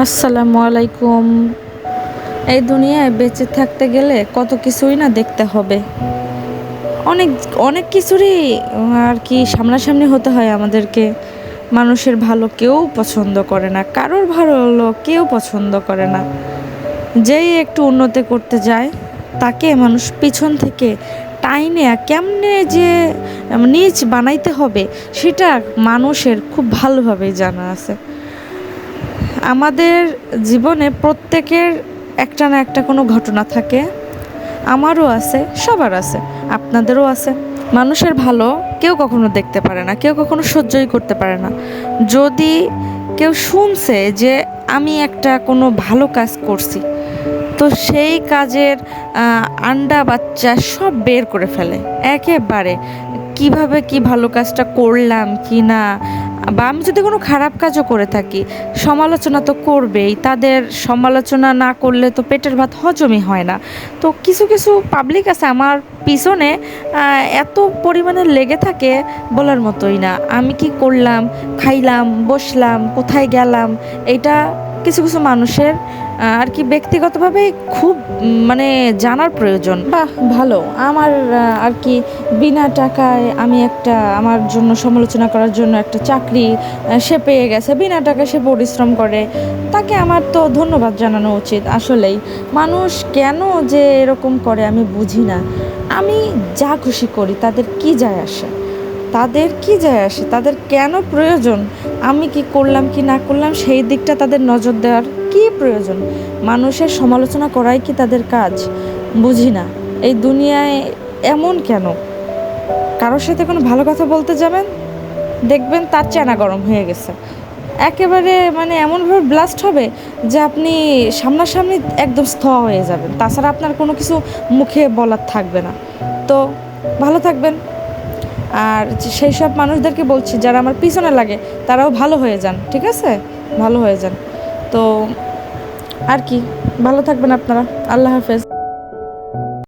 আসসালামু আলাইকুম। এই দুনিয়ায় বেঁচে থাকতে গেলে কত কিছুই না দেখতে হবে। অনেক অনেক কিছুরই আর কি সামনাসামনি হতে হয় আমাদেরকে। মানুষের ভালো কেউ পছন্দ করে না, কারোর ভালো কেউ পছন্দ করে না। যেই একটু উন্নতি করতে যায়, তাকে মানুষ পিছন থেকে টাইনে কেমনে যে নিজ বানাইতে হবে, সেটা মানুষের খুব ভালোভাবেই জানা আছে। আমাদের জীবনে প্রত্যেকের একটা না একটা কোনো ঘটনা থাকে। আমারও আছে, সবার আছে, আপনাদেরও আছে। মানুষের ভালো কেউ কখনো দেখতে পারে না, কেউ কখনো সহ্যই করতে পারে না। যদি কেউ শুনছে যে আমি একটা কোনো ভালো কাজ করছি, তো সেই কাজের আন্ডা বাচ্চা সব বের করে ফেলে। একেবারে, কীভাবে কি ভালো কাজটা করলাম, কি না বা আমি যদি কোনো খারাপ কাজও করে থাকি, সমালোচনা তো করবেই, তাদের সমালোচনা না করলে তো পেটের ভাত হজমই হয় না। তো কিছু কিছু পাবলিক আছে আমার পিছনে এত পরিমাণে লেগে থাকে বলার মতোই না। আমি কি করলাম, খাইলাম, বসলাম, কোথায় গেলাম, এটা কিছু কিছু মানুষের আর কি ব্যক্তিগতভাবে খুব মানে জানার প্রয়োজন। বাহ, ভালো। আমার আর কি বিনা টাকায় আমি একটা, আমার জন্য সমালোচনা করার জন্য একটা চাকরি সে পেয়ে গেছে। বিনা টাকায় সে পরিশ্রম করে। তাকে আমার তো ধন্যবাদ জানানো উচিত আসলেই। মানুষ কেন যে এরকম করে আমি বুঝি না। আমি যা খুশি করি, তাদের কি যায় আসে? তাদের কি যায় আসে? তাদের কেন প্রয়োজন? আমি কি করলাম কি না করলাম, সেই দিকটা তাদের নজর দেওয়ার কি প্রয়োজন? মানুষের সমালোচনা করাই কি তাদের কাজ? বুঝি না। এই দুনিয়ায় এমন কেন? কারোর সাথে কোনো ভালো কথা বলতে যাবেন? দেখবেন তার চেনা গরম হয়ে গেছে। একেবারে মানে এমনভাবে ব্লাস্ট হবে যে আপনি সামনাসামনি একদম স্থ হয়ে যাবেন। তাছাড়া আপনার কোনো কিছু মুখে বলার থাকবে না। তো ভালো থাকবেন। আর সেই সব মানুষদেরকে বলছি, যারা আমার পিছনে লাগে, তারাও ভালো হয়ে যান, ঠিক আছে? ভালো হয়ে যান। তো, আর কি, ভালো থাকবেন আপনারা। আল্লাহ হাফেজ।